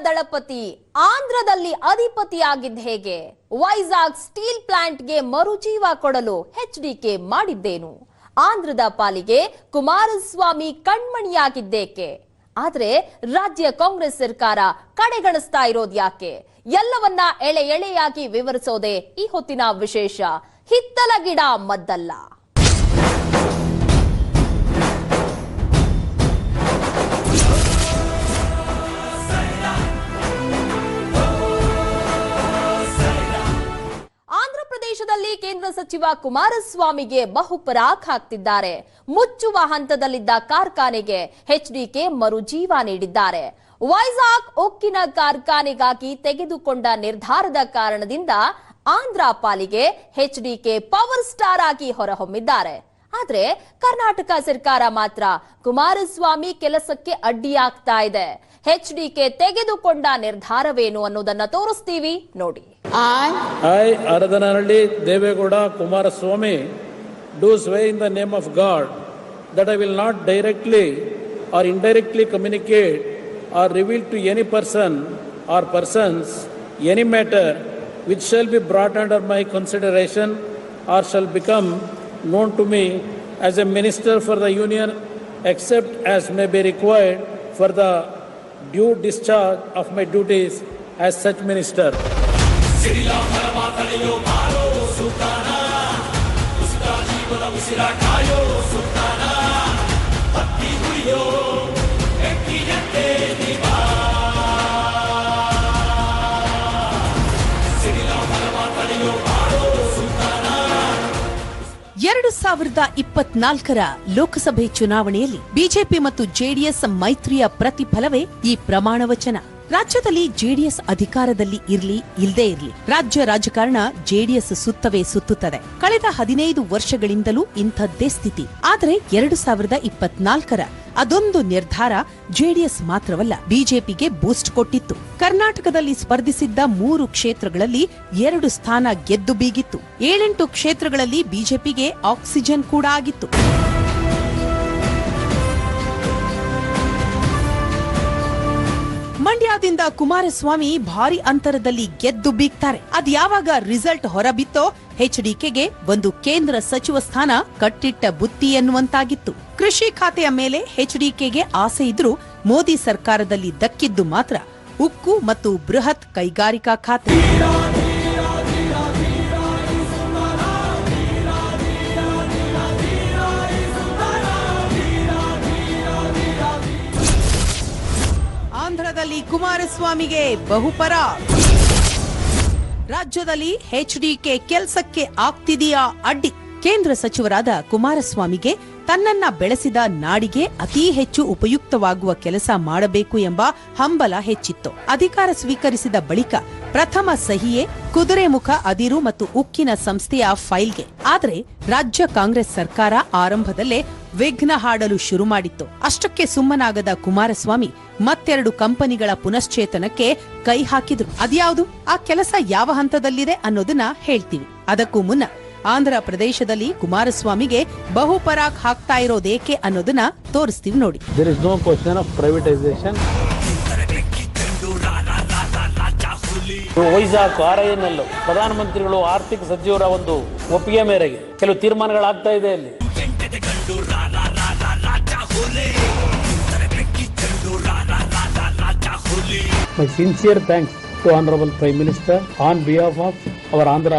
ದಳಪತಿ ಆಂಧ್ರದಲ್ಲಿ ಅಧಿಪತಿಯಾಗಿದ್ದ ಹೇಗೆ? ವೈಜಾಗ್ ಸ್ಟೀಲ್ ಪ್ಲಾಂಟ್ಗೆ ಮರುಜೀವ ಕೊಡಲು ಎಚ್ಡಿಕೆ ಮಾಡಿದ್ದೇನು? ಆಂಧ್ರದ ಪಾಲಿಗೆ ಕುಮಾರಸ್ವಾಮಿ ಕಣ್ಮಣಿಯಾಗಿದ್ದೇಕೆ? ಆದ್ರೆ ರಾಜ್ಯ ಕಾಂಗ್ರೆಸ್ ಸರ್ಕಾರ ಕಡೆಗಣಿಸ್ತಾ ಇರೋದ್ ಯಾಕೆ? ಎಲ್ಲವನ್ನ ಎಳೆ ಎಳೆಯಾಗಿ ವಿವರಿಸೋದೇ ಈ ಹೊತ್ತಿನ ವಿಶೇಷ. ಹಿತ್ತಲ ಗಿಡ ಮದ್ದಲ್ಲ. ಸಚಿವ ಕುಮಾರಸ್ವಾಮಿಗೆ ಬಹುಪರಾಕ್ ಹಾಕ್ತಿದ್ದಾರೆ. ಮುಚ್ಚುವ ಹಂತದಲ್ಲಿದ್ದ ಕಾರ್ಖಾನೆಗೆ ಎಚ್ಡಿಕೆ ಮರುಜೀವ ನೀಡಿದ್ದಾರೆ. ವೈಜಾಗ್ ಉಕ್ಕಿನ ಕಾರ್ಖಾನೆಗಾಗಿ ತೆಗೆದುಕೊಂಡ ನಿರ್ಧಾರದ ಕಾರಣದಿಂದ ಆಂಧ್ರ ಪಾಲಿಗೆ ಎಚ್ಡಿಕೆ ಪವರ್ ಸ್ಟಾರ್ ಆಗಿ ಹೊರಹೊಮ್ಮಿದ್ದಾರೆ. ಆದ್ರೆ ಕರ್ನಾಟಕ ಸರ್ಕಾರ ಮಾತ್ರ ಕುಮಾರಸ್ವಾಮಿ ಕೆಲಸಕ್ಕೆ ಅಡ್ಡಿಯಾಗ್ತಾ ಇದೆ. ಹೆಚ್ಡಿಕೆ ತೆಗೆದುಕೊಂಡ ನಿರ್ಧಾರವೇನು ಅನ್ನೋದನ್ನ ತೋರಿಸ್ತೀವಿ ನೋಡಿ. I ಆರಾಧನಹಳ್ಳಿ Deve Gowda Kumaraswamy do ಸ್ವೆ in the name of god that I will not directly R in directly communicate R reveal to any person or persons any matter which shall be brought under my consideration R shawl become known to me as A minister for the union accept as may be required for the due discharge of my duties as such minister. ಎರಡು ಸಾವಿರದ ಇಪ್ಪತ್ನಾಲ್ಕರ ಲೋಕಸಭೆ ಚುನಾವಣೆಯಲ್ಲಿ BJP ಮತ್ತು JDS ಮೈತ್ರಿಯ ಪ್ರತಿಫಲವೇ ಈ ಪ್ರಮಾಣ ವಚನ ರಾಜ್ಯದಲ್ಲಿ ಜೆಡಿಎಸ್ ಅಧಿಕಾರದಲ್ಲಿ ಇರ್ಲಿ ಇಲ್ಲದೇ ಇರ್ಲಿ, ರಾಜ್ಯ ರಾಜಕಾರಣ ಜೆಡಿಎಸ್ ಸುತ್ತವೇ ಸುತ್ತುತ್ತದೆ. ಕಳೆದ ಹದಿನೈದು ವರ್ಷಗಳಿಂದಲೂ ಇಂಥದ್ದೇ ಸ್ಥಿತಿ. ಆದರೆ ಎರಡು ಸಾವಿರದ ಇಪ್ಪತ್ನಾಲ್ಕರ ಅದೊಂದು ನಿರ್ಧಾರ ಜೆಡಿಎಸ್ ಮಾತ್ರವಲ್ಲ, ಬಿಜೆಪಿಗೆ ಬೂಸ್ಟ್ ಕೊಟ್ಟಿತ್ತು. ಕರ್ನಾಟಕದಲ್ಲಿ ಸ್ಪರ್ಧಿಸಿದ್ದ ಮೂರು ಕ್ಷೇತ್ರಗಳಲ್ಲಿ ಎರಡು ಸ್ಥಾನ ಗೆದ್ದು ಬೀಗಿತ್ತು. ಏಳೆಂಟು ಕ್ಷೇತ್ರಗಳಲ್ಲಿ ಬಿಜೆಪಿಗೆ ಆಕ್ಸಿಜನ್ ಕೂಡ ಆಗಿತ್ತು. ಮಂಡ್ಯದಿಂದ ಕುಮಾರಸ್ವಾಮಿ ಭಾರಿ ಅಂತರದಲ್ಲಿ ಗೆದ್ದು ಬೀಗ್ತಾರೆ. ಅದ್ ಯಾವಾಗ ರಿಸಲ್ಟ್ ಹೊರಬಿತ್ತೋ ಎಚ್ಡಿಕೆಗೆ ಒಂದು ಕೇಂದ್ರ ಸಚಿವ ಸ್ಥಾನ ಕಟ್ಟಿಟ್ಟ ಬುತ್ತಿ ಎನ್ನುವಂತಾಗಿತ್ತು. ಕೃಷಿ ಖಾತೆಯ ಮೇಲೆ ಎಚ್ಡಿಕೆಗೆ ಆಸೆ ಇದ್ರೂ ಮೋದಿ ಸರ್ಕಾರದಲ್ಲಿ ದಕ್ಕಿದ್ದು ಮಾತ್ರ ಉಕ್ಕು ಮತ್ತು ಬೃಹತ್ ಕೈಗಾರಿಕಾ ಖಾತೆ. ಆಂಧ್ರದಲ್ಲಿ ಕುಮಾರಸ್ವಾಮಿಗೆ ಬಹುಪರ. ರಾಜ್ಯದಲ್ಲಿ ಎಚ್ಡಿಕೆ ಕೆಲಸಕ್ಕೆ ಆಗ್ತಿದೆಯಾ ಅಡ್ಡಿ? ಕೇಂದ್ರ ಸಚಿವರಾದ ಕುಮಾರಸ್ವಾಮಿಗೆ ತನ್ನನ್ನ ಬೆಳೆಸಿದ ನಾಡಿಗೆ ಅತೀ ಹೆಚ್ಚು ಉಪಯುಕ್ತವಾಗುವ ಕೆಲಸ ಮಾಡಬೇಕು ಎಂಬ ಹಂಬಲ ಹೆಚ್ಚಿತ್ತು. ಅಧಿಕಾರ ಸ್ವೀಕರಿಸಿದ ಬಳಿಕ ಪ್ರಥಮ ಸಹಿಯೇ ಕುದುರೆಮುಖ ಅದಿರು ಮತ್ತು ಉಕ್ಕಿನ ಸಂಸ್ಥೆಯ ಫೈಲ್ಗೆ. ಆದರೆ ರಾಜ್ಯ ಕಾಂಗ್ರೆಸ್ ಸರ್ಕಾರ ಆರಂಭದಲ್ಲೇ ವಿಘ್ನ ಹಾಡಲು ಶುರು ಮಾಡಿತ್ತು. ಅಷ್ಟಕ್ಕೆ ಸುಮ್ಮನಾಗದ ಕುಮಾರಸ್ವಾಮಿ ಮತ್ತೆರಡು ಕಂಪನಿಗಳ ಪುನಶ್ಚೇತನಕ್ಕೆ ಕೈ ಹಾಕಿದ್ರು. ಅದ್ಯಾವುದು? ಆ ಕೆಲಸ ಯಾವ ಹಂತದಲ್ಲಿದೆ ಅನ್ನೋದನ್ನ ಹೇಳ್ತೀವಿ. ಅದಕ್ಕೂ ಮುನ್ನ ಆಂಧ್ರ ಪ್ರದೇಶದಲ್ಲಿ ಕುಮಾರಸ್ವಾಮಿಗೆ ಬಹುಪರಾಕ್ ಹಾಕ್ತಾ ಇರೋದೇಕೆ ಅನ್ನೋದನ್ನ ತೋರಿಸ್ತೀವಿ ನೋಡಿ. ವೈಸಾಕು ಆರ್ ಐ ಎನ್ ಎಲ್ ಪ್ರಧಾನಮಂತ್ರಿಗಳು ಆರ್ಥಿಕ ಸಚಿವರ ಒಂದು ಒಪ್ಪಿಗೆ ಮೇರೆಗೆ ಕೆಲವು ತೀರ್ಮಾನಗಳಾಗ್ತಾ ಇದೆ ಅಲ್ಲಿ my sincere thanks to honourable prime minister on behalf of our Andhra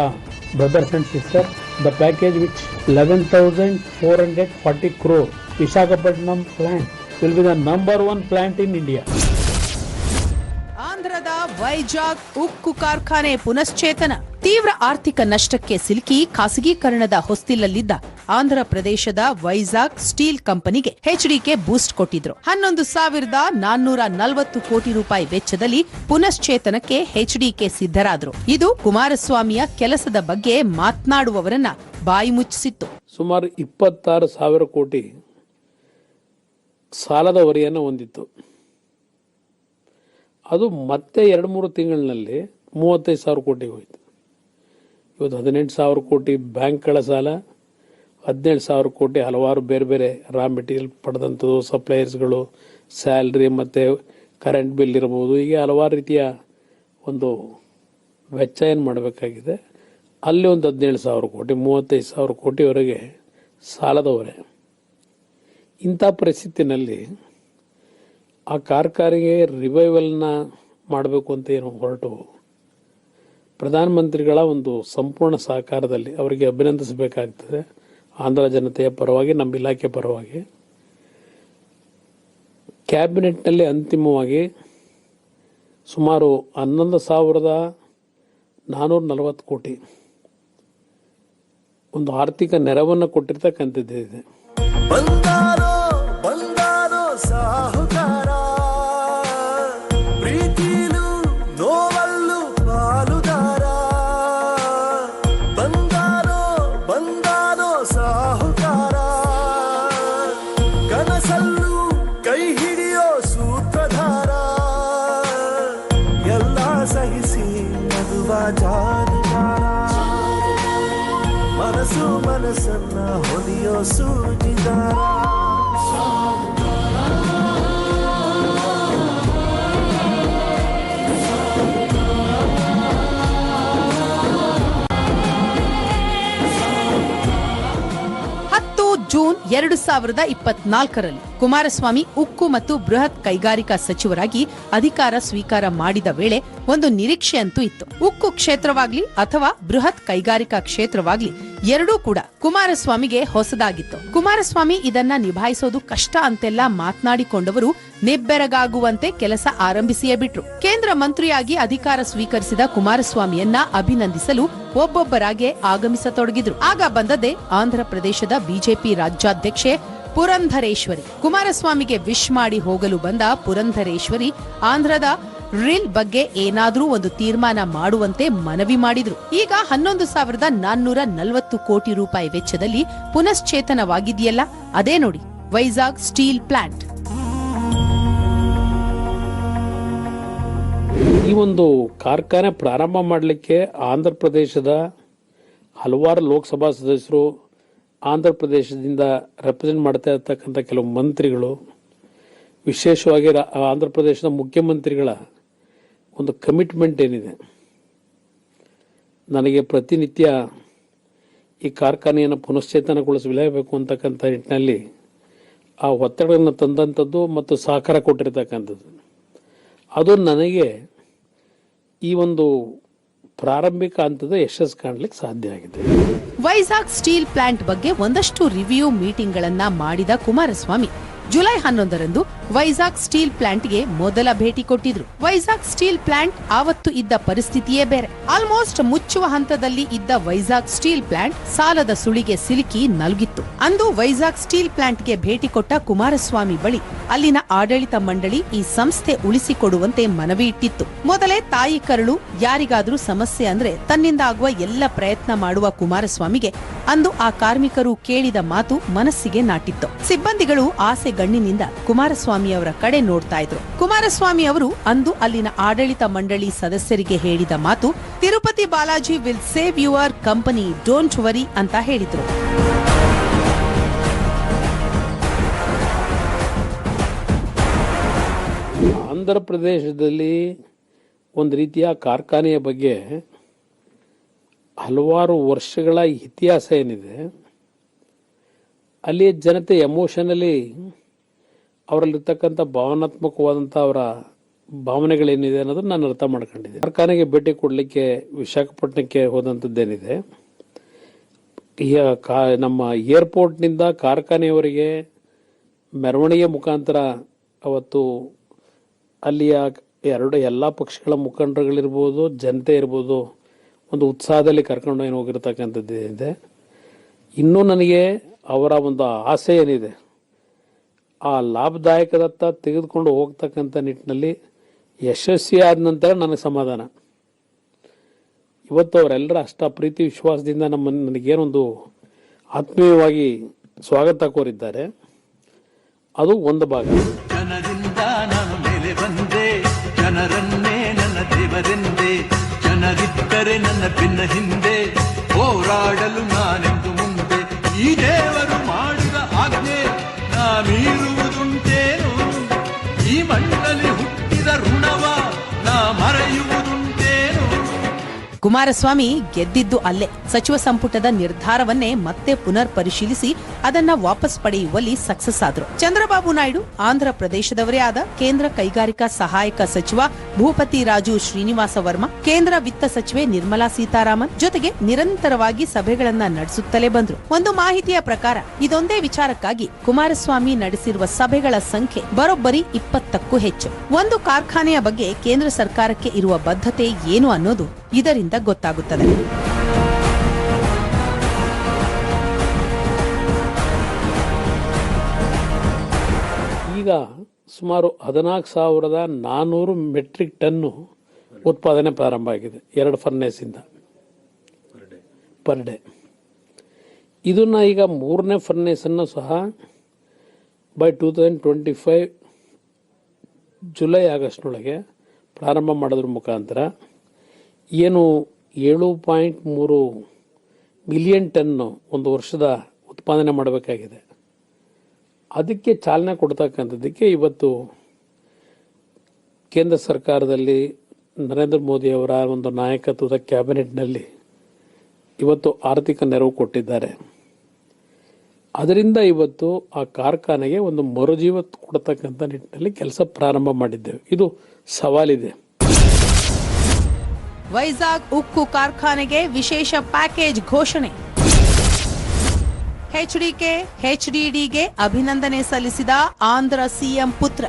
brothers and sister the package which eleven thousand four hundred forty crore Visakhapatnam plant will be the number one plant in India ಆಂಧ್ರದ ವೈಜಾಗ್ ಉಕ್ಕು ಕಾರ್ಖಾನೆ ಪುನಶ್ಚೇತನ. ತೀವ್ರ ಆರ್ಥಿಕ ನಷ್ಟಕ್ಕೆ ಸಿಲುಕಿ ಖಾಸಗೀಕರಣದ ಹೊಸ್ತಿಲಲ್ಲಿದ್ದ ಆಂಧ್ರ ಪ್ರದೇಶದ ವೈಜಾಗ್ ಸ್ಟೀಲ್ ಕಂಪನಿಗೆ ಎಚ್ಡಿಕೆ ಬೂಸ್ಟ್ ಕೊಟ್ಟಿದ್ರು. ಹನ್ನೊಂದು ಸಾವಿರದ ನಾನ್ನೂರ ನಲವತ್ತು ಕೋಟಿ ರೂಪಾಯಿ ವೆಚ್ಚದಲ್ಲಿ ಪುನಶ್ಚೇತನಕ್ಕೆ ಎಚ್ಡಿಕೆ ಸಿದ್ಧರಾದ್ರು. ಇದು ಕುಮಾರಸ್ವಾಮಿಯ ಕೆಲಸದ ಬಗ್ಗೆ ಮಾತನಾಡುವವರನ್ನ ಬಾಯಿ ಮುಚ್ಚಿಸಿತ್ತು. ಸುಮಾರು ಇಪ್ಪತ್ತಾರು ಸಾವಿರ ಕೋಟಿ ಸಾಲದ ಹೊರೆಯನ್ನು ಹೊಂದಿತ್ತು. ಅದು ಮತ್ತೆ ಎರಡು ಮೂರು ತಿಂಗಳಿನಲ್ಲಿ ಮೂವತ್ತೈದು ಸಾವಿರ ಕೋಟಿಗೆ ಹೋಯಿತು. ಇವತ್ತು ಹದಿನೆಂಟು ಸಾವಿರ ಕೋಟಿ ಬ್ಯಾಂಕ್ಗಳ ಸಾಲ ಹದಿನೇಳು ಸಾವಿರ ಕೋಟಿ ಹಲವಾರು ಬೇರೆ ಬೇರೆ ರಾ ಮೆಟೀರಿಯಲ್ ಪಡೆದಂಥದ್ದು ಸಪ್ಲೈಯರ್ಸ್ಗಳು ಸ್ಯಾಲ್ರಿ ಮತ್ತು ಕರೆಂಟ್ ಬಿಲ್ ಇರ್ಬೋದು, ಹೀಗೆ ಹಲವಾರು ರೀತಿಯ ಒಂದು ವೆಚ್ಚ ಏನು ಮಾಡಬೇಕಾಗಿದೆ, ಅಲ್ಲಿ ಒಂದು ಹದಿನೇಳು ಸಾವಿರ ಕೋಟಿ, ಮೂವತ್ತೈದು ಸಾವಿರ ಕೋಟಿವರೆಗೆ ಸಾಲದವರೆ. ಇಂಥ ಪರಿಸ್ಥಿತಿನಲ್ಲಿ ಆ ಕಾರ್ಖಾನೆಗೆ ರಿವೈವಲ್ನ ಮಾಡಬೇಕು ಅಂತ ಏನು ಹೊರಟು ಪ್ರಧಾನಮಂತ್ರಿಗಳ ಒಂದು ಸಂಪೂರ್ಣ ಸಹಕಾರದಲ್ಲಿ ಅವರಿಗೆ ಅಭಿನಂದಿಸಬೇಕಾಗ್ತದೆ. ಆಂಧ್ರ ಜನತೆಯ ಪರವಾಗಿ, ನಮ್ಮ ಇಲಾಖೆ ಪರವಾಗಿ. ಕ್ಯಾಬಿನೆಟ್ನಲ್ಲಿ ಅಂತಿಮವಾಗಿ ಸುಮಾರು ಹನ್ನೊಂದು ಸಾವಿರದ ನಾನ್ನೂರ ನಲವತ್ತು ಕೋಟಿ ಒಂದು ಆರ್ಥಿಕ ನೆರವನ್ನು ಕೊಟ್ಟಿರ್ತಕ್ಕಂಥದ್ದಿದೆ. ಜೂನ್ ಎರಡು ಸಾವಿರದ ಇಪ್ಪತ್ನಾಲ್ಕರಲ್ಲಿ ಕುಮಾರಸ್ವಾಮಿ ಉಕ್ಕು ಮತ್ತು ಬೃಹತ್ ಕೈಗಾರಿಕಾ ಸಚಿವರಾಗಿ ಅಧಿಕಾರ ಸ್ವೀಕಾರ ಮಾಡಿದ ವೇಳೆ ಒಂದು ನಿರೀಕ್ಷೆಯಂತೂ ಇತ್ತು. ಉಕ್ಕು ಕ್ಷೇತ್ರವಾಗ್ಲಿ ಅಥವಾ ಬೃಹತ್ ಕೈಗಾರಿಕಾ ಕ್ಷೇತ್ರವಾಗ್ಲಿ, ಎರಡೂ ಕೂಡ ಕುಮಾರಸ್ವಾಮಿಗೆ ಹೊಸದಾಗಿತ್ತು. ಕುಮಾರಸ್ವಾಮಿ ಇದನ್ನ ನಿಭಾಯಿಸೋದು ಕಷ್ಟ ಅಂತೆಲ್ಲ ಮಾತನಾಡಿಕೊಂಡವರು ನಿಬ್ಬೆರಗಾಗುವಂತೆ ಕೆಲಸ ಆರಂಭಿಸಿಯೇ ಬಿಟ್ರು. ಕೇಂದ್ರ ಮಂತ್ರಿಯಾಗಿ ಅಧಿಕಾರ ಸ್ವೀಕರಿಸಿದ ಕುಮಾರಸ್ವಾಮಿಯನ್ನ ಅಭಿನಂದಿಸಲು ಒಬ್ಬೊಬ್ಬರಾಗೆ ಆಗಮಿಸತೊಡಗಿದ್ರು. ಆಗ ಬಂದದ್ದೇ ಆಂಧ್ರ ಪ್ರದೇಶದ ಬಿಜೆಪಿ ರಾಜ್ಯಾಧ್ಯಕ್ಷೆ ಪುರಂಧರೇಶ್ವರಿ. ಕುಮಾರಸ್ವಾಮಿಗೆ ವಿಶ್ ಮಾಡಿ ಹೋಗಲು ಬಂದ ಪುರಂಧರೇಶ್ವರಿ ಆಂಧ್ರದ ರಿಲ್ ಬಗ್ಗೆ ಏನಾದರೂ ಒಂದು ತೀರ್ಮಾನ ಮಾಡುವಂತೆ ಮನವಿ ಮಾಡಿದ್ರು. ಈಗ ಹನ್ನೊಂದು ಸಾವಿರದ ನಾನ್ನೂರ ನಲವತ್ತು ಕೋಟಿ ರೂಪಾಯಿ ವೆಚ್ಚದಲ್ಲಿ ಪುನಶ್ಚೇತನವಾಗಿದೆಯಲ್ಲ, ಅದೇ ನೋಡಿ, ವೈಜಾಗ್ ಸ್ಟೀಲ್ ಪ್ಲಾಂಟ್. ಈ ಒಂದು ಕಾರ್ಖಾನೆ ಪ್ರಾರಂಭ ಮಾಡಲಿಕ್ಕೆ ಆಂಧ್ರ ಪ್ರದೇಶದ ಹಲವಾರು ಲೋಕಸಭಾ ಸದಸ್ಯರು ಆಂಧ್ರ ಪ್ರದೇಶದಿಂದ ರೆಪ್ರೆಸೆಂಟ್ ಮಾಡ್ತಾ ಇರ್ತಕ್ಕಂಥ ಕೆಲವು ಮಂತ್ರಿಗಳು, ವಿಶೇಷವಾಗಿ ಆಂಧ್ರ ಪ್ರದೇಶದ ಮುಖ್ಯಮಂತ್ರಿಗಳ ಒಂದು ಕಮಿಟ್ಮೆಂಟ್ ಏನಿದೆ. ನನಗೆ ಪ್ರತಿನಿತ್ಯ ಈ ಕಾರ್ಖಾನೆಯನ್ನು ಪುನಶ್ಚೇತನಗೊಳಿಸಲೇಬೇಕು ಅಂತಕ್ಕಂಥ ನಿಟ್ಟಿನಲ್ಲಿ ಆ ಒತ್ತಡವನ್ನು ತಂದಂಥದ್ದು ಮತ್ತು ಸಹಕಾರ ಕೊಟ್ಟಿರ್ತಕ್ಕಂಥದ್ದು. ಅದು ನನಗೆ ಈ ಒಂದು ಪ್ರಾರಂಭಿಕ ಹಂತದ ಯಶಸ್ಸು ಕಾಣಲಿಕ್ಕೆ ಸಾಧ್ಯ ಆಗಿದೆ. ವೈಜಾಗ್ ಸ್ಟೀಲ್ ಪ್ಲಾಂಟ್ ಬಗ್ಗೆ ಒಂದಷ್ಟು ರಿವ್ಯೂ ಮೀಟಿಂಗ್ ಗಳನ್ನ ಮಾಡಿದ ಕುಮಾರಸ್ವಾಮಿ. ಜುಲೈ ಹನ್ನೊಂದರಂದು ವೈಜಾಗ್ ಸ್ಟೀಲ್ ಪ್ಲಾಂಟ್ಗೆ ಮೊದಲ ಭೇಟಿ ಕೊಟ್ಟಿದ್ರು. ವೈಜಾಗ್ ಸ್ಟೀಲ್ ಪ್ಲಾಂಟ್ ಆವತ್ತು ಇದ್ದ ಪರಿಸ್ಥಿತಿಯೇ ಬೇರೆ. ಆಲ್ಮೋಸ್ಟ್ ಮುಚ್ಚುವ ಹಂತದಲ್ಲಿ ಇದ್ದ ವೈಜಾಗ್ ಸ್ಟೀಲ್ ಪ್ಲಾಂಟ್ ಸಾಲದ ಸುಳಿಗೆ ಸಿಲುಕಿ ನಲುಗಿತ್ತು. ಅಂದು ವೈಜಾಗ್ ಸ್ಟೀಲ್ ಪ್ಲಾಂಟ್ಗೆ ಭೇಟಿ ಕೊಟ್ಟ ಕುಮಾರಸ್ವಾಮಿ ಬಳಿ ಅಲ್ಲಿನ ಆಡಳಿತ ಮಂಡಳಿ ಈ ಸಂಸ್ಥೆ ಉಳಿಸಿಕೊಡುವಂತೆ ಮನವಿ ಇಟ್ಟಿತ್ತು. ಮೊದಲೇ ತಾಯಿ ಕರಳು, ಯಾರಿಗಾದ್ರೂ ಸಮಸ್ಯೆ ಅಂದ್ರೆ ತನ್ನಿಂದ ಆಗುವ ಎಲ್ಲ ಪ್ರಯತ್ನ ಮಾಡುವ ಕುಮಾರಸ್ವಾಮಿಗೆ ಅಂದು ಆ ಕಾರ್ಮಿಕರು ಕೇಳಿದ ಮಾತು ಮನಸ್ಸಿಗೆ ನಾಟಿತ್ತು. ಸಿಬ್ಬಂದಿಗಳು ಆಸೆ ಗಣ್ಣಿನಿಂದ ಕುಮಾರಸ್ವಾಮಿ ಅವರ ಕಡೆ ನೋಡ್ತಾ ಇದ್ರು. ಕುಮಾರಸ್ವಾಮಿ ಅವರು ಅಂದು ಅಲ್ಲಿನ ಆಡಳಿತ ಮಂಡಳಿ ಸದಸ್ಯರಿಗೆ ಹೇಳಿದ ಮಾತು, Tirupati Balaji will save your company, don't worry ಅಂತ ಹೇಳಿದ್ರು. ಆಂಧ್ರ ಪ್ರದೇಶದಲ್ಲಿ ಒಂದು ರೀತಿಯ ಕಾರ್ಖಾನೆಯ ಬಗ್ಗೆ ಹಲವಾರು ವರ್ಷಗಳ ಇತಿಹಾಸ ಏನಿದೆ, ಅಲ್ಲಿ ಜನತೆ ಎಮೋಷನಲಿ ಅವರಲ್ಲಿರ್ತಕ್ಕಂಥ ಭಾವನಾತ್ಮಕವಾದಂಥ ಅವರ ಭಾವನೆಗಳೇನಿದೆ ಅನ್ನೋದನ್ನ ನಾನು ಅರ್ಥ ಮಾಡ್ಕೊಂಡಿದ್ದೆ ಕಾರ್ಖಾನೆಗೆ ಭೇಟಿ ಕೊಡಲಿಕ್ಕೆ ವಿಶಾಖಪಟ್ಟಣಕ್ಕೆ ಹೋದಂಥದ್ದೇನಿದೆ ನಮ್ಮ ಏರ್ಪೋರ್ಟ್ನಿಂದ ಕಾರ್ಖಾನೆಯವರಿಗೆ ಮೆರವಣಿಗೆ ಮುಖಾಂತರ ಅವತ್ತು ಅಲ್ಲಿಯ ಎರಡು ಎಲ್ಲ ಪಕ್ಷಗಳ ಮುಖಂಡರುಗಳಿರ್ಬೋದು, ಜನತೆ ಇರ್ಬೋದು, ಒಂದು ಉತ್ಸಾಹದಲ್ಲಿ ಕರ್ಕೊಂಡು ಏನು ಹೋಗಿರ್ತಕ್ಕಂಥದ್ದು ಇದೆ. ಇನ್ನೂ ನನಗೆ ಅವರ ಒಂದು ಆಸೆ ಏನಿದೆ ಆ ಲಾಭದಾಯಕದತ್ತ ತೆಗೆದುಕೊಂಡು ಹೋಗ್ತಕ್ಕಂಥ ನಿಟ್ಟಿನಲ್ಲಿ ಯಶಸ್ವಿ ಆದ ನಂತರ ನನಗೆ ಸಮಾಧಾನ. ಇವತ್ತು ಅವರೆಲ್ಲರ ಅಷ್ಟ ಪ್ರೀತಿ ವಿಶ್ವಾಸದಿಂದ ನಮ್ಮ ನನಗೇನೊಂದು ಆತ್ಮೀಯವಾಗಿ ಸ್ವಾಗತ ಕೋರಿದ್ದಾರೆ. ಅದು ಒಂದು ಭಾಗ. ಜನರನ್ನೇ ನನ್ನ ದೇವರೆಂದೆ, ಜನರಿದ್ದರೆ ನನ್ನ ಭಿನ್ನ ಹಿಂದೆ, ಹೋರಾಡಲು ನಾನೆಂದು ಮುಂದೆ ಈ ಆಜ್ಞೆ ನಾ ಕುಮಾರಸ್ವಾಮಿ ಗೆದ್ದಿದ್ದು ಅಲ್ಲೇ. ಸಚಿವ ಸಂಪುಟದ ನಿರ್ಧಾರವನ್ನೇ ಮತ್ತೆ ಪುನರ್ ಪರಿಶೀಲಿಸಿ ಅದನ್ನ ವಾಪಸ್ ಪಡೆಯುವಲ್ಲಿ ಸಕ್ಸಸ್ ಆದ್ರು. ಚಂದ್ರಬಾಬು ನಾಯ್ಡು ಆಂಧ್ರ ಪ್ರದೇಶದವರೇ ಆದ ಕೇಂದ್ರ ಕೈಗಾರಿಕಾ ಸಹಾಯಕ ಸಚಿವ ಭೂಪತಿ ರಾಜು ಶ್ರೀನಿವಾಸ ವರ್ಮಾ, ಕೇಂದ್ರ ವಿತ್ತ ಸಚಿವೆ ನಿರ್ಮಲಾ ಸೀತಾರಾಮನ್ ಜೊತೆಗೆ ನಿರಂತರವಾಗಿ ಸಭೆಗಳನ್ನ ನಡೆಸುತ್ತಲೇ ಬಂದರು. ಒಂದು ಮಾಹಿತಿಯ ಪ್ರಕಾರ ಇದೊಂದೇ ವಿಚಾರಕ್ಕಾಗಿ ಕುಮಾರಸ್ವಾಮಿ ನಡೆಸಿರುವ ಸಭೆಗಳ ಸಂಖ್ಯೆ ಬರೋಬ್ಬರಿ ಇಪ್ಪತ್ತಕ್ಕೂ ಹೆಚ್ಚು. ಒಂದು ಕಾರ್ಖಾನೆಯ ಬಗ್ಗೆ ಕೇಂದ್ರ ಸರ್ಕಾರಕ್ಕೆ ಇರುವ ಬದ್ಧತೆ ಏನು ಅನ್ನೋದು ಇದರಿಂದ ಗೊತ್ತಾಗುತ್ತದೆ. ಈಗ ಸುಮಾರು ಹದಿನಾಲ್ಕು ಸಾವಿರದ ನಾನ್ನೂರು ಮೆಟ್ರಿಕ್ ಟನ್ನು ಉತ್ಪಾದನೆ ಪ್ರಾರಂಭ ಆಗಿದೆ, ಎರಡು ಫರ್ನೇಸಿಂದ ಪರ್ ಡೇ ಇದನ್ನ ಈಗ ಮೂರನೇ ಫರ್ನೇಸನ್ನು ಸಹ by two thousand twenty five July ಆಗಸ್ಟ್ನೊಳಗೆ ಪ್ರಾರಂಭ ಮಾಡೋದ್ರ ಮುಖಾಂತರ ಏನು ಏಳು ಪಾಯಿಂಟ್ ಮೂರು ಮಿಲಿಯನ್ ಟನ್ನು ಒಂದು ವರ್ಷದ ಉತ್ಪಾದನೆ ಮಾಡಬೇಕಾಗಿದೆ. ಅದಕ್ಕೆ ಚಾಲನೆ ಕೊಡ್ತಕ್ಕಂಥದ್ದಕ್ಕೆ ಇವತ್ತು ಕೇಂದ್ರ ಸರ್ಕಾರದಲ್ಲಿ ನರೇಂದ್ರ ಮೋದಿ ಅವರ ಒಂದು ನಾಯಕತ್ವದ ಕ್ಯಾಬಿನೆಟ್ನಲ್ಲಿ ಇವತ್ತು ಆರ್ಥಿಕ ನೆರವು ಕೊಟ್ಟಿದ್ದಾರೆ. ಅದರಿಂದ ಇವತ್ತು ಆ ಕಾರ್ಖಾನೆಗೆ ಒಂದು ಮರುಜೀವ ಕೊಡ್ತಕ್ಕಂಥ ನಿಟ್ಟಿನಲ್ಲಿ ಕೆಲಸ ಪ್ರಾರಂಭ ಮಾಡಿದ್ದೇವೆ. ಇದು ಸವಾಲಿದೆ. ವೈಜಾಗ್ ಉಕ್ಕು ಕಾರ್ಖಾನೆಗೆ ವಿಶೇಷ ಪ್ಯಾಕೇಜ್ ಘೋಷಣೆ. ಎಚ್ಡಿಕೆ ಎಚ್ಡಿಡಿಗೆ ಅಭಿನಂದನೆ ಸಲ್ಲಿಸಿದ ಆಂಧ್ರ ಸಿಎಂ ಪುತ್ರ.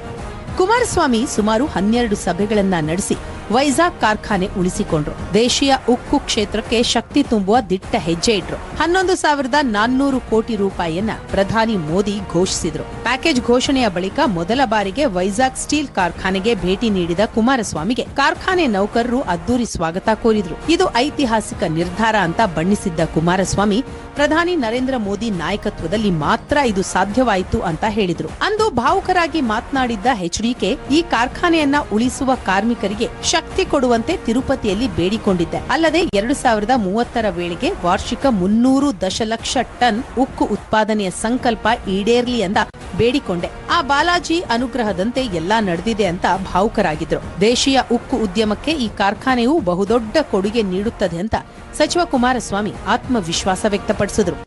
ಕುಮಾರಸ್ವಾಮಿ ಸುಮಾರು ಹನ್ನೆರಡು ಸಭೆಗಳನ್ನ ನಡೆಸಿ. ವೈಜಾಗ್ ಕಾರ್ಖಾನೆ ಉಳಿಸಿಕೊಂಡ್ರು. ದೇಶೀಯ ಉಕ್ಕು ಕ್ಷೇತ್ರಕ್ಕೆ ಶಕ್ತಿ ತುಂಬುವ ದಿಟ್ಟ ಹೆಜ್ಜೆ ಇಟ್ರು. ಹನ್ನೊಂದು ಸಾವಿರದ ನಾನ್ನೂರು ಕೋಟಿ ರೂಪಾಯಿಯನ್ನ ಪ್ರಧಾನಿ ಮೋದಿ ಘೋಷಿಸಿದ್ರು. ಪ್ಯಾಕೇಜ್ ಘೋಷಣೆಯ ಬಳಿಕ ಮೊದಲ ಬಾರಿಗೆ ವೈಜಾಗ್ ಸ್ಟೀಲ್ ಕಾರ್ಖಾನೆಗೆ ಭೇಟಿ ನೀಡಿದ ಕುಮಾರಸ್ವಾಮಿಗೆ ಕಾರ್ಖಾನೆ ನೌಕರರು ಅದ್ದೂರಿ ಸ್ವಾಗತ ಕೋರಿದ್ರು. ಇದು ಐತಿಹಾಸಿಕ ನಿರ್ಧಾರ ಅಂತ ಬಣ್ಣಿಸಿದ್ದ ಕುಮಾರಸ್ವಾಮಿ, ಪ್ರಧಾನಿ ನರೇಂದ್ರ ಮೋದಿ ನಾಯಕತ್ವದಲ್ಲಿ ಮಾತ್ರ ಇದು ಸಾಧ್ಯವಾಯಿತು ಅಂತ ಹೇಳಿದ್ರು. ಅಂದು ಭಾವುಕರಾಗಿ ಮಾತನಾಡಿದ್ದ ಎಚ್ಡಿಕೆ ಈ ಕಾರ್ಖಾನೆಯನ್ನ ಉಳಿಸುವ ಕಾರ್ಮಿಕರಿಗೆ ಶಕ್ತಿ ಕೊಡುವಂತೆ ತಿರುಪತಿಯಲ್ಲಿ ಬೇಡಿಕೊಂಡಿದ್ದೆ. ಅಲ್ಲದೆ ಎರಡು ಸಾವಿರದ ಮೂವತ್ತರ ವೇಳೆಗೆ ವಾರ್ಷಿಕ ಮುನ್ನೂರು ದಶಲಕ್ಷ ಟನ್ ಉಕ್ಕು ಉತ್ಪಾದನೆಯ ಸಂಕಲ್ಪ ಈಡೇರ್ಲಿ ಅಂತ ಬೇಡಿಕೊಂಡೆ. ಆ ಬಾಲಾಜಿ ಅನುಗ್ರಹದಂತೆ ಎಲ್ಲಾ ನಡೆದಿದೆ ಅಂತ ಭಾವುಕರಾಗಿದ್ರು. ದೇಶೀಯ ಉಕ್ಕು ಉದ್ಯಮಕ್ಕೆ ಈ ಕಾರ್ಖಾನೆಯು ಬಹುದೊಡ್ಡ ಕೊಡುಗೆ ನೀಡುತ್ತದೆ ಅಂತ ಸಚಿವ ಕುಮಾರಸ್ವಾಮಿ ಆತ್ಮವಿಶ್ವಾಸ ವ್ಯಕ್ತಪಡಿಸಿದ್ರು.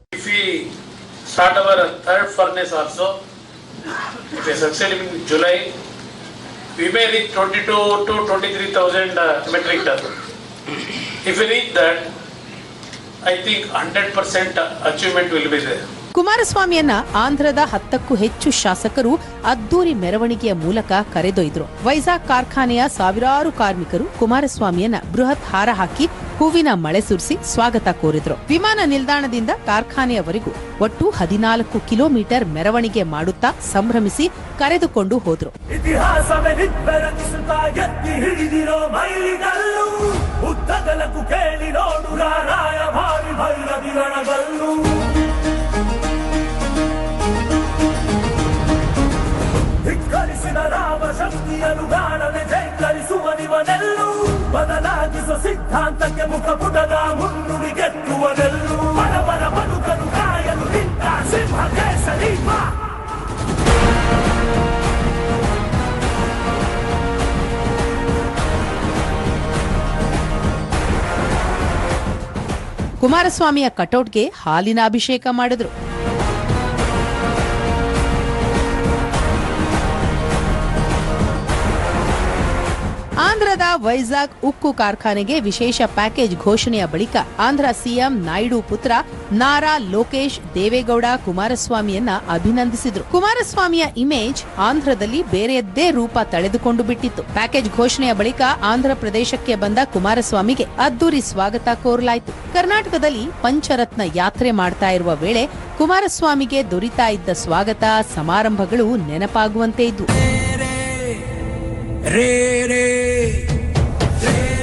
July we may reach 22 to 23,000 uh, metric ton. If we reach that, I think 100% achievement will be there. ಕುಮಾರಸ್ವಾಮಿಯನ್ನ ಆಂಧ್ರದ ಹತ್ತಕ್ಕೂ ಹೆಚ್ಚು ಶಾಸಕರು ಅದ್ದೂರಿ ಮೆರವಣಿಗೆಯ ಮೂಲಕ ಕರೆದೊಯ್ದರು. ವೈಜಾಗ್ ಕಾರ್ಖಾನೆಯ ಸಾವಿರಾರು ಕಾರ್ಮಿಕರು ಕುಮಾರಸ್ವಾಮಿಯನ್ನ ಬೃಹತ್ ಹಾರ ಹಾಕಿ ಹೂವಿನ ಮಳೆ ಸುರಿಸಿ ಸ್ವಾಗತ ಕೋರಿದ್ರು. ವಿಮಾನ ನಿಲ್ದಾಣದಿಂದ ಕಾರ್ಖಾನೆಯವರೆಗೂ ಒಟ್ಟು ಹದಿನಾಲ್ಕು ಕಿಲೋಮೀಟರ್ ಮೆರವಣಿಗೆ ಮಾಡುತ್ತಾ ಸಂಭ್ರಮಿಸಿ ಕರೆದುಕೊಂಡು ಹೋದ್ರು. ನೋಡು ಧಿಕ್ಕರಿಸಿದ ರಾಮ ಶಕ್ತಿಯನ್ನು ಗಾಣನೆ ಜೈಕರಿಸುವ ನಿವನೆಲ್ಲು ಬದಲಾಗಿಸುವ ಸಿದ್ಧಾಂತಕ್ಕೆ ಮುಖಪುಟದ ಮುನ್ನುಡಿ ಗೆದ್ದುವನೆಲ್ಲೂ ಬಡವರ ಬದುಕನ್ನು ಕಾಯಲು ನಿಂತ ಸಿಂಹ ಕೇಸರಿ ಕುಮಾರಸ್ವಾಮಿಯ ಕಟೌಟ್ಗೆ ಹಾಲಿನ ಅಭಿಷೇಕ ಮಾಡಿದ್ರು. ಆಂಧ್ರದ ವೈಜಾಗ್ ಉಕ್ಕು ಕಾರ್ಖಾನೆಗೆ ವಿಶೇಷ ಪ್ಯಾಕೇಜ್ ಘೋಷಣೆಯ ಬಳಿಕ ಆಂಧ್ರ ಸಿಎಂ ನಾಯ್ಡು ಪುತ್ರ ನಾರಾ ಲೋಕೇಶ್ ದೇವೇಗೌಡ ಕುಮಾರಸ್ವಾಮಿಯನ್ನ ಅಭಿನಂದಿಸಿದ್ರು. ಕುಮಾರಸ್ವಾಮಿಯ ಇಮೇಜ್ ಆಂಧ್ರದಲ್ಲಿ ಬೇರೆಯದ್ದೇ ರೂಪ ತಳೆದುಕೊಂಡು ಬಿಟ್ಟಿತ್ತು. ಪ್ಯಾಕೇಜ್ ಘೋಷಣೆಯ ಬಳಿಕ ಆಂಧ್ರ ಪ್ರದೇಶಕ್ಕೆ ಬಂದ ಕುಮಾರಸ್ವಾಮಿಗೆ ಅದ್ದೂರಿ ಸ್ವಾಗತ ಕೋರಲಾಯಿತು. ಕರ್ನಾಟಕದಲ್ಲಿ ಪಂಚರತ್ನ ಯಾತ್ರೆ ಮಾಡ್ತಾ ಇರುವ ವೇಳೆ ಕುಮಾರಸ್ವಾಮಿಗೆ ದೊರೀತಾ ಇದ್ದ ಸ್ವಾಗತ ಸಮಾರಂಭಗಳು ನೆನಪಾಗುವಂತೆ ಇದ್ವು. re re, re.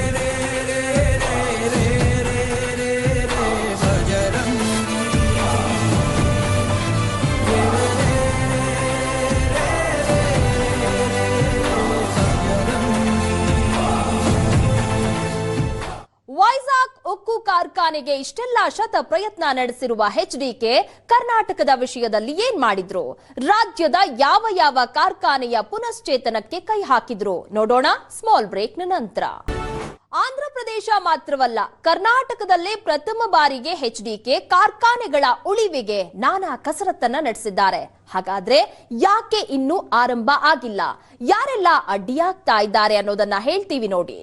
ಕಾರ್ಖಾನೆಗೆ ಇಷ್ಟೆಲ್ಲ ಶತ ಪ್ರಯತ್ನ ನಡೆಸಿರುವ ಎಚ್ಡಿಕೆ ಕರ್ನಾಟಕದ ವಿಷಯದಲ್ಲಿ ಏನ್ ಮಾಡಿದ್ರು? ರಾಜ್ಯದ ಯಾವ ಯಾವ ಕಾರ್ಖಾನೆಯ ಪುನಶ್ಚೇತನಕ್ಕೆ ಕೈ ಹಾಕಿದ್ರು? ನೋಡೋಣ ಸ್ಮಾಲ್ ಬ್ರೇಕ್ನ ನಂತರ. ಆಂಧ್ರಪ್ರದೇಶ ಮಾತ್ರವಲ್ಲ, ಕರ್ನಾಟಕದಲ್ಲೇ ಪ್ರಥಮ ಬಾರಿಗೆ ಎಚ್ಡಿಕೆ ಕಾರ್ಖಾನೆಗಳ ಉಳಿವಿಗೆ ನಾನಾ ಕಸರತ್ತನ್ನ ನಡೆಸಿದ್ದಾರೆ. ಹಾಗಾದ್ರೆ ಯಾಕೆ ಇನ್ನೂ ಆರಂಭ ಆಗಿಲ್ಲ? ಯಾರೆಲ್ಲ ಅಡ್ಡಿಯಾಗ್ತಾ ಇದ್ದಾರೆ ಅನ್ನೋದನ್ನ ಹೇಳ್ತೀವಿ ನೋಡಿ.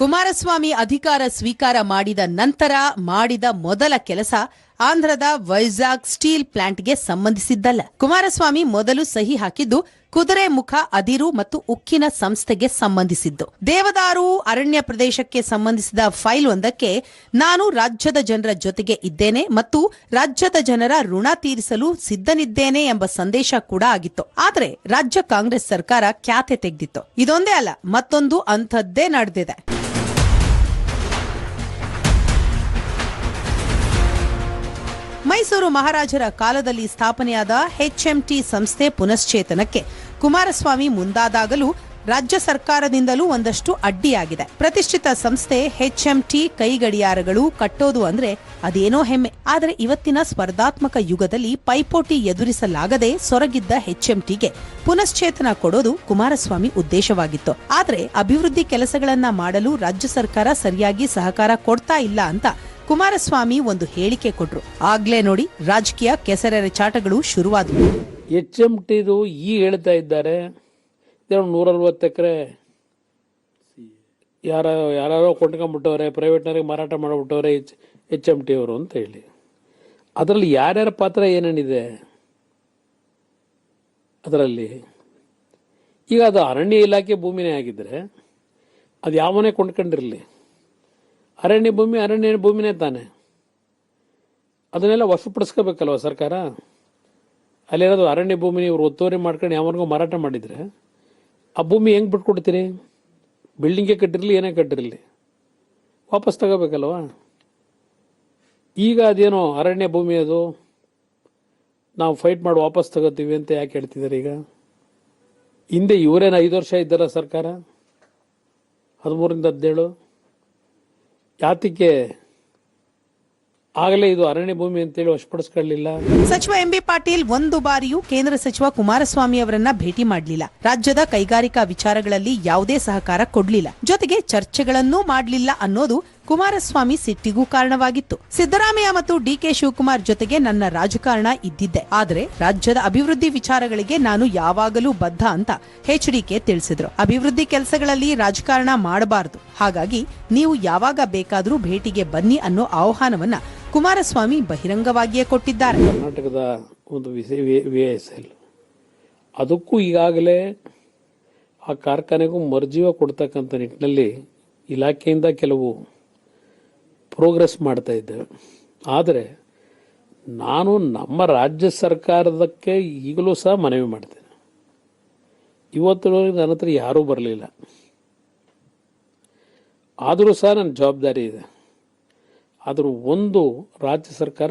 ಕುಮಾರಸ್ವಾಮಿ ಅಧಿಕಾರ ಸ್ವೀಕಾರ ಮಾಡಿದ ನಂತರ ಮಾಡಿದ ಮೊದಲ ಕೆಲಸ ಆಂಧ್ರದ ವೈಜಾಗ್ ಸ್ಟೀಲ್ ಪ್ಲಾಂಟ್ಗೆ ಸಂಬಂಧಿಸಿದ್ದಲ್ಲ. ಕುಮಾರಸ್ವಾಮಿ ಮೊದಲು ಸಹಿ ಹಾಕಿದ್ದು ಕುದುರೆ ಮುಖ, ಅದಿರು ಮತ್ತು ಉಕ್ಕಿನ ಸಂಸ್ಥೆಗೆ ಸಂಬಂಧಿಸಿದ್ದು. ದೇವದಾರು ಅರಣ್ಯ ಪ್ರದೇಶಕ್ಕೆ ಸಂಬಂಧಿಸಿದ ಫೈಲ್ ಒಂದಕ್ಕೆ, ನಾನು ರಾಜ್ಯದ ಜನರ ಜೊತೆಗೆ ಇದ್ದೇನೆ ಮತ್ತು ರಾಜ್ಯದ ಜನರ ಋಣ ತೀರಿಸಲು ಸಿದ್ಧನಿದ್ದೇನೆ ಎಂಬ ಸಂದೇಶ ಕೂಡ ಆಗಿತ್ತು. ಆದರೆ ರಾಜ್ಯ ಕಾಂಗ್ರೆಸ್ ಸರ್ಕಾರ ಖ್ಯಾತೆ ತೆಗೆದಿತ್ತು. ಇದೊಂದೇ ಅಲ್ಲ, ಮತ್ತೊಂದು ಅಂಥದ್ದೇ ನಡೆದಿದೆ. ಮೈಸೂರು ಮಹಾರಾಜರ ಕಾಲದಲ್ಲಿ ಸ್ಥಾಪನೆಯಾದ ಎಚ್ಎಂಟಿ ಸಂಸ್ಥೆ ಪುನಶ್ಚೇತನಕ್ಕೆ ಕುಮಾರಸ್ವಾಮಿ ಮುಂದಾದಾಗಲೂ ರಾಜ್ಯ ಸರ್ಕಾರದಿಂದಲೂ ಒಂದಷ್ಟು ಅಡ್ಡಿಯಾಗಿದೆ. ಪ್ರತಿಷ್ಠಿತ ಸಂಸ್ಥೆ ಎಚ್ಎಂಟಿ ಕೈಗಡಿಯಾರಗಳು ಕಟ್ಟೋದು ಅಂದ್ರೆ ಅದೇನೋ ಹೆಮ್ಮೆ. ಆದರೆ ಇವತ್ತಿನ ಸ್ಪರ್ಧಾತ್ಮಕ ಯುಗದಲ್ಲಿ ಪೈಪೋಟಿ ಎದುರಿಸಲಾಗದೆ ಸೊರಗಿದ್ದ ಎಚ್ಎಂಟಿಗೆ ಪುನಶ್ಚೇತನ ಕೊಡೋದು ಕುಮಾರಸ್ವಾಮಿ ಉದ್ದೇಶವಾಗಿತ್ತು. ಆದರೆ ಅಭಿವೃದ್ಧಿ ಕೆಲಸಗಳನ್ನ ಮಾಡಲು ರಾಜ್ಯ ಸರ್ಕಾರ ಸರಿಯಾಗಿ ಸಹಕಾರ ಕೊಡ್ತಾ ಇಲ್ಲ ಅಂತ ಕುಮಾರಸ್ವಾಮಿ ಒಂದು ಹೇಳಿಕೆ ಕೊಟ್ರು. ಆಗ್ಲೇ ನೋಡಿ ರಾಜಕೀಯ ಕೆಸರೆರಚಾಟಗಳು ಶುರುವಾದವು. ಎಚ್ ಎಂ ಟಿದು ಈ ಹೇಳ್ತಾ ಇದ್ದಾರೆ. ನೂರಲ್ವತ್ತು ಎಕರೆ ಯಾರ ಯಾರೋ ಕೊಂಡ್ಕೊಂಡ್ಬಿಟ್ಟವ್ರೆ, ಪ್ರೈವೇಟ್ನವ್ರಿಗೆ ಮಾರಾಟ ಮಾಡಿಬಿಟ್ಟವ್ರೆ ಎಚ್ ಎಚ್ ಎಂ ಟಿ ಅವರು ಅಂತ ಹೇಳಿ. ಅದರಲ್ಲಿ ಯಾರ್ಯಾರ ಪಾತ್ರ ಏನೇನಿದೆ? ಅದರಲ್ಲಿ ಈಗ ಅದು ಅರಣ್ಯ ಇಲಾಖೆ ಭೂಮಿನೇ ಆಗಿದ್ದರೆ ಅದು ಯಾವನೇ ಕೊಂಡ್ಕೊಂಡಿರಲಿ. ಅರಣ್ಯ ಭೂಮಿ ಅರಣ್ಯ ಭೂಮಿನೇ ತಾನೆ. ಅದನ್ನೆಲ್ಲ ವಶಪಡಿಸ್ಕೋಬೇಕಲ್ವ ಸರ್ಕಾರ? ಅಲ್ಲಿರೋದು ಅರಣ್ಯ ಭೂಮಿ ಇವರು ಒತ್ತುವರಿ ಮಾಡ್ಕೊಂಡು ಯಾವನಿಗೂ ಮಾರಾಟ ಮಾಡಿದ್ರೆ, ಆ ಭೂಮಿ ಹೆಂಗ್ ಬಿಟ್ಕೊಡ್ತೀರಿ? ಬಿಲ್ಡಿಂಗೇ ಕಟ್ಟಿರಲಿ, ಏನೇ ಕಟ್ಟಿರಲಿ. ವಾಪಸ್ ತಗೋಬೇಕಲ್ವ? ಈಗ ಅದೇನೋ ಅರಣ್ಯ ಭೂಮಿ ಅದು, ನಾವು ಫೈಟ್ ಮಾಡಿ ವಾಪಸ್ ತಗೋತೀವಿ ಅಂತ ಯಾಕೆ ಹೇಳ್ತಿದ್ದಾರೆ ಈಗ? ಹಿಂದೆ ಇವರೇನು ಐದು ವರ್ಷ ಇದ್ದಲ್ಲ ಸರ್ಕಾರ? ಹದಿಮೂರಿಂದ ಹದಿನೇಳು? ಯಾತಕ್ಕೆ ಆಗಲೇ ಇದು ಅರಣ್ಯ ಭೂಮಿ ಅಂತ ಹೇಳಿ ವಶಪಡಿಸ್ಕೊಳ್ಳಿಲ್ಲ. ಸಚಿವ ಎಂಬಿ ಪಾಟೀಲ್ ಒಂದು ಬಾರಿಯೂ ಕೇಂದ್ರ ಸಚಿವ ಕುಮಾರಸ್ವಾಮಿ ಅವರನ್ನ ಭೇಟಿ ಮಾಡಲಿಲ್ಲ. ರಾಜ್ಯದ ಕೈಗಾರಿಕಾ ವಿಚಾರಗಳಲ್ಲಿ ಯಾವುದೇ ಸಹಕಾರ ಕೊಡ್ಲಿಲ್ಲ. ಜೊತೆಗೆ ಚರ್ಚೆಗಳನ್ನೂ ಮಾಡಲಿಲ್ಲ ಅನ್ನೋದು ಕುಮಾರಸ್ವಾಮಿ ಸಿಟ್ಟಿಗೂ ಕಾರಣವಾಗಿತ್ತು. ಸಿದ್ದರಾಮಯ್ಯ ಮತ್ತು ಡಿಕೆ ಶಿವಕುಮಾರ್ ಜೊತೆಗೆ ನನ್ನ ರಾಜಕಾರಣ ಇದ್ದಿದ್ದೆ. ಆದರೆ ರಾಜ್ಯದ ಅಭಿವೃದ್ಧಿ ವಿಚಾರಗಳಿಗೆ ನಾನು ಯಾವಾಗಲೂ ಬದ್ಧ ಅಂತ ಎಚ್ಡಿಕೆ ತಿಳಿಸಿದ್ರು. ಅಭಿವೃದ್ಧಿ ಕೆಲಸಗಳಲ್ಲಿ ರಾಜಕಾರಣ ಮಾಡಬಾರದು. ಹಾಗಾಗಿ ನೀವು ಯಾವಾಗ ಬೇಕಾದರೂ ಭೇಟಿಗೆ ಬನ್ನಿ ಅನ್ನೋ ಆಹ್ವಾನವನ್ನ ಕುಮಾರಸ್ವಾಮಿ ಬಹಿರಂಗವಾಗಿಯೇ ಕೊಟ್ಟಿದ್ದಾರೆ. ಕರ್ನಾಟಕದ ಒಂದು ಅದಕ್ಕೂ ಈಗಾಗಲೇ ಆ ಕಾರ್ಖಾನೆಗೂ ಮರ್ಜೀವ ಕೊಡ್ತಕ್ಕಂಥ ನಿಟ್ಟಿನಲ್ಲಿ ಇಲಾಖೆಯಿಂದ ಕೆಲವು ಪ್ರೋಗ್ರೆಸ್ ಮಾಡ್ತಾ ಇದ್ದೇವೆ ಆದರೆ ನಾನು ನಮ್ಮ ರಾಜ್ಯ ಸರ್ಕಾರದಕ್ಕೆ ಈಗಲೂ ಸಹ ಮನವಿ ಮಾಡ್ತೇನೆ. ಇವತ್ತಿನವರೆಗೆ ನನ್ನ ಹತ್ರ ಯಾರೂ ಬರಲಿಲ್ಲ. ಆದರೂ ಸಹ ನನ್ನ ಜವಾಬ್ದಾರಿ ಇದೆ. ಆದರೂ ಒಂದು ರಾಜ್ಯ ಸರ್ಕಾರ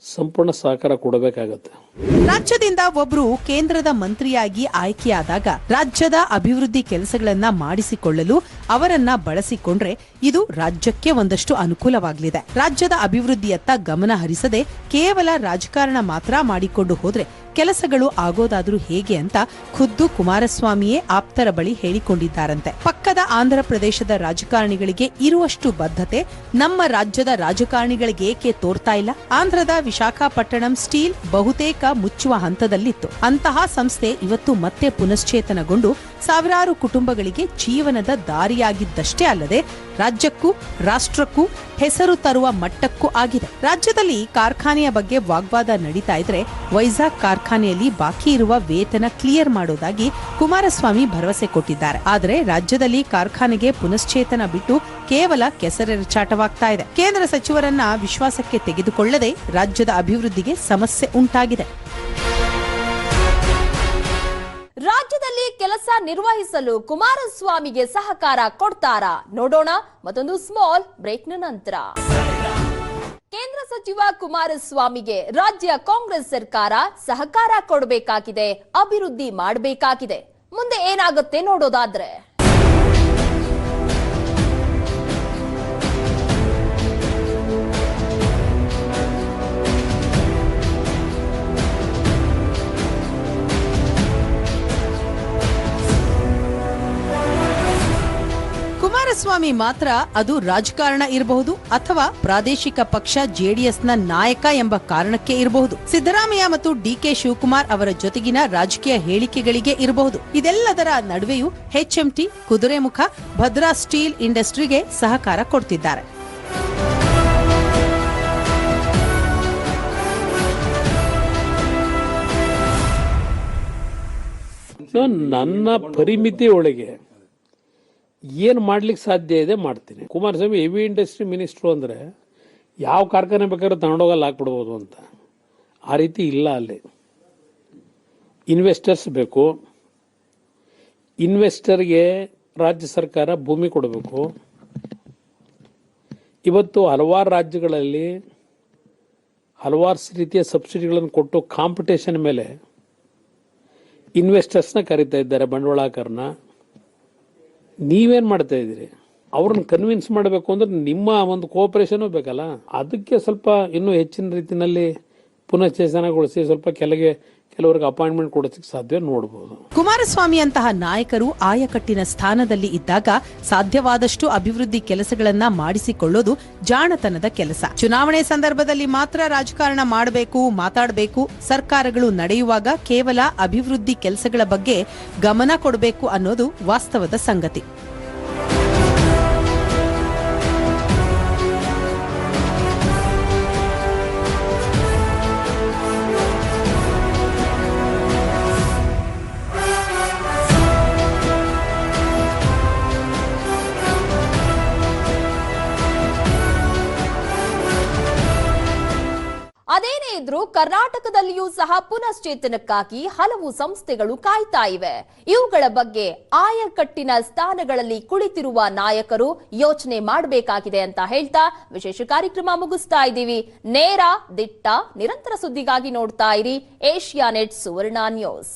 ಸಂಪೂರ್ಣ ಸಹಕಾರ ಕೊಡಬೇಕಾಗತ್ತೆ. ರಾಜ್ಯದಿಂದ ಒಬ್ರು ಕೇಂದ್ರದ ಮಂತ್ರಿಯಾಗಿ ಆಯ್ಕೆಯಾದಾಗ ರಾಜ್ಯದ ಅಭಿವೃದ್ಧಿ ಕೆಲಸಗಳನ್ನ ಮಾಡಿಸಿಕೊಳ್ಳಲು ಅವರನ್ನ ಬಳಸಿಕೊಂಡ್ರೆ ಇದು ರಾಜ್ಯಕ್ಕೆ ಒಂದಷ್ಟು ಅನುಕೂಲವಾಗಲಿದೆ. ರಾಜ್ಯದ ಅಭಿವೃದ್ಧಿಯತ್ತ ಗಮನ ಹರಿಸದೆ ಕೇವಲ ರಾಜಕಾರಣ ಮಾತ್ರ ಮಾಡಿಕೊಂಡು ಹೋದ್ರೆ ಕೆಲಸಗಳು ಆಗೋದಾದ್ರೂ ಹೇಗೆ ಅಂತ ಖುದ್ದು ಕುಮಾರಸ್ವಾಮಿಯೇ ಆಪ್ತರ ಬಳಿ ಹೇಳಿಕೊಂಡಿದ್ದಾರಂತೆ. ಪಕ್ಕದ ಆಂಧ್ರ ಪ್ರದೇಶದ ರಾಜಕಾರಣಿಗಳಿಗೆ ಇರುವಷ್ಟು ಬದ್ಧತೆ ನಮ್ಮ ರಾಜ್ಯದ ರಾಜಕಾರಣಿಗಳಿಗೆ ಏಕೆ ತೋರ್ತಾ ಇಲ್ಲ? ಆಂಧ್ರದ ವಿಶಾಖಪಟ್ಟಣಂ ಸ್ಟೀಲ್ ಬಹುತೇಕ ಮುಚ್ಚುವ ಹಂತದಲ್ಲಿತ್ತು. ಅಂತಹ ಸಂಸ್ಥೆ ಇವತ್ತು ಮತ್ತೆ ಪುನಶ್ಚೇತನಗೊಂಡು ಸಾವಿರಾರು ಕುಟುಂಬಗಳಿಗೆ ಜೀವನದ ದಾರಿಯಾಗಿದ್ದಷ್ಟೇ ಅಲ್ಲದೆ ರಾಜ್ಯಕ್ಕೂ, ರಾಷ್ಟ್ರಕ್ಕೂ ಹೆಸರು ತರುವ ಮಟ್ಟಕ್ಕೂ ಆಗಿದೆ. ರಾಜ್ಯದಲ್ಲಿ ಕಾರ್ಖಾನೆಯ ಬಗ್ಗೆ ವಾಗ್ವಾದ ನಡೀತಾ ಇದ್ರೆ ವೈಜಾಗ್ ಕಾರ್ಖಾನೆಯಲ್ಲಿ ಬಾಕಿ ಇರುವ ವೇತನ ಕ್ಲಿಯರ್ ಮಾಡೋದಾಗಿ ಕುಮಾರಸ್ವಾಮಿ ಭರವಸೆ ಕೊಟ್ಟಿದ್ದಾರೆ. ಆದರೆ ರಾಜ್ಯದಲ್ಲಿ ಕಾರ್ಖಾನೆಗೆ ಪುನಶ್ಚೇತನ ಬಿಟ್ಟು ಕೇವಲ ಕೆಸರೆರಚಾಟವಾಗ್ತಾ ಇದೆ. ಕೇಂದ್ರ ಸಚಿವರನ್ನ ವಿಶ್ವಾಸಕ್ಕೆ ತೆಗೆದುಕೊಳ್ಳದೆ ರಾಜ್ಯದ ಅಭಿವೃದ್ಧಿಗೆ ಸಮಸ್ಯೆ ಉಂಟಾಗಿದೆ. ರಾಜ್ಯದಲ್ಲಿ ಕೆಲಸ ನಿರ್ವಹಿಸಲು ಕುಮಾರಸ್ವಾಮಿಗೆ ಸಹಕಾರ ಕೊಡ್ತಾರಾ? ನೋಡೋಣ. ಮತ್ತೊಂದು ಸ್ಮಾಲ್ ಬ್ರೇಕ್ನ ನಂತರ. ಕೇಂದ್ರ ಸಚಿವ ಕುಮಾರಸ್ವಾಮಿಗೆ ರಾಜ್ಯ ಕಾಂಗ್ರೆಸ್ ಸರ್ಕಾರ ಸಹಕಾರ ಕೊಡಬೇಕಾಗಿದೆ, ಅಭಿವೃದ್ಧಿ ಮಾಡಬೇಕಾಗಿದೆ. ಮುಂದೆ ಏನಾಗುತ್ತೆ ನೋಡೋದಾದ್ರೆ. ಕುಮಾರಸ್ವಾಮಿ ಮಾತ್ರ ಅದು ರಾಜಕಾರಣ ಇರಬಹುದು ಅಥವಾ ಪ್ರಾದೇಶಿಕ ಪಕ್ಷ ಜೆಡಿಎಸ್ನ ನಾಯಕ ಎಂಬ ಕಾರಣಕ್ಕೆ ಇರಬಹುದು. ಸಿದ್ದರಾಮಯ್ಯ ಮತ್ತು ಡಿಕೆ ಶಿವಕುಮಾರ್ ಅವರ ಜೊತೆಗಿನ ರಾಜಕೀಯ ಹೇಳಿಕೆಗಳಿಗೆ ಇರಬಹುದು. ಇದೆಲ್ಲದರ ನಡುವೆಯೂ ಎಚ್ಎಂಟಿ ಕುದುರೆಮುಖ, ಭದ್ರಾ ಸ್ಟೀಲ್ ಇಂಡಸ್ಟ್ರಿಗೆ ಸಹಕಾರ ಕೊಡ್ತಿದ್ದಾರೆ. ನನ್ನ ಪರಿಮಿತಿ ಒಳಗೆ ಏನು ಮಾಡ್ಲಿಕ್ಕೆ ಸಾಧ್ಯ ಇದೆ ಮಾಡ್ತೀನಿ. ಕುಮಾರಸ್ವಾಮಿ ಹೆವಿ ಇಂಡಸ್ಟ್ರಿ ಮಿನಿಸ್ಟ್ರು ಅಂದರೆ ಯಾವ ಕಾರ್ಖಾನೆ ಬೇಕಾದ್ರೂ ತಗೊಂಡೋಗಲ್ಲಿ, ಹಾಕ್ಬಿಡ್ಬೋದು ಅಂತ. ಆ ರೀತಿ ಇಲ್ಲ ಅಲ್ಲಿ. ಇನ್ವೆಸ್ಟರ್ಸ್ ಬೇಕು. ಇನ್ವೆಸ್ಟರ್ಗೆ ರಾಜ್ಯ ಸರ್ಕಾರ ಭೂಮಿ ಕೊಡಬೇಕು. ಇವತ್ತು ಹಲವಾರು ರಾಜ್ಯಗಳಲ್ಲಿ ಹಲವಾರು ರೀತಿಯ ಸಬ್ಸಿಡಿಗಳನ್ನು ಕೊಟ್ಟು ಕಾಂಪಿಟೇಷನ್ ಮೇಲೆ ಇನ್ವೆಸ್ಟರ್ಸ್ನ ಕರಿತಾ ಇದ್ದಾರೆ ಬಂಡವಾಳಕರನ್ನ ನೀವೇನ್ ಮಾಡ್ತಾ ಇದ್ದೀರಿ? ಅವ್ರನ್ನ ಕನ್ವಿನ್ಸ್ ಮಾಡಬೇಕು ಅಂದ್ರೆ ನಿಮ್ಮ ಒಂದು ಕೋಪರೇಷನ್ ಬೇಕಲ್ಲ? ಅದಕ್ಕೆ ಸ್ವಲ್ಪ ಇನ್ನೂ ಹೆಚ್ಚಿನ ರೀತಿಯಲ್ಲಿ ಪುನಶ್ಚೇತನಗೊಳಿಸಿ ಸ್ವಲ್ಪ ಕೆಲಗೆ ಕೆಲವರಿಗೆ ಅಪಾಯಿಂಟ್ಮೆಂಟ್ ಕೊಡೋದಕ್ಕೆ ಸಾಧ್ಯ ನೋಡಬಹುದು ಕುಮಾರಸ್ವಾಮಿ ಅಂತಹ ನಾಯಕರು ಆಯಕಟ್ಟಿನ ಸ್ಥಾನದಲ್ಲಿ ಇದ್ದಾಗ ಸಾಧ್ಯವಾದಷ್ಟು ಅಭಿವೃದ್ಧಿ ಕೆಲಸಗಳನ್ನ ಮಾಡಿಸಿಕೊಳ್ಳೋದು ಜಾಣತನದ ಕೆಲಸ. ಚುನಾವಣೆ ಸಂದರ್ಭದಲ್ಲಿ ಮಾತ್ರ ರಾಜಕಾರಣ ಮಾಡಬೇಕು, ಮಾತಾಡಬೇಕು, ಸರ್ಕಾರಗಳು ನಡೆಯುವಾಗ ಕೇವಲ ಅಭಿವೃದ್ಧಿ ಕೆಲಸಗಳ ಬಗ್ಗೆ ಗಮನ ಕೊಡಬೇಕು ಅನ್ನೋದು ವಾಸ್ತವದ ಸಂಗತಿ. ಇದ್ರೂ ಕರ್ನಾಟಕದಲ್ಲಿಯೂ ಸಹ ಪುನಶ್ಚೇತನಕ್ಕಾಗಿ ಹಲವು ಸಂಸ್ಥೆಗಳು ಕಾಯ್ತಾ ಇವೆ. ಇವುಗಳ ಬಗ್ಗೆ ಆಯಕಟ್ಟಿನ ಸ್ಥಾನಗಳಲ್ಲಿ ಕುಳಿತಿರುವ ನಾಯಕರು ಯೋಚನೆ ಮಾಡಬೇಕಾಗಿದೆ ಅಂತ ಹೇಳ್ತಾ ವಿಶೇಷ ಕಾರ್ಯಕ್ರಮ ಮುಗಿಸ್ತಾ ಇದ್ದೀವಿ. ನೇರ ದಿಟ್ಟ ನಿರಂತರ ಸುದ್ದಿಗಾಗಿ ನೋಡ್ತಾ ಇರಿ ಏಷ್ಯಾ ನೆಟ್ ಸುವರ್ಣ ನ್ಯೂಸ್.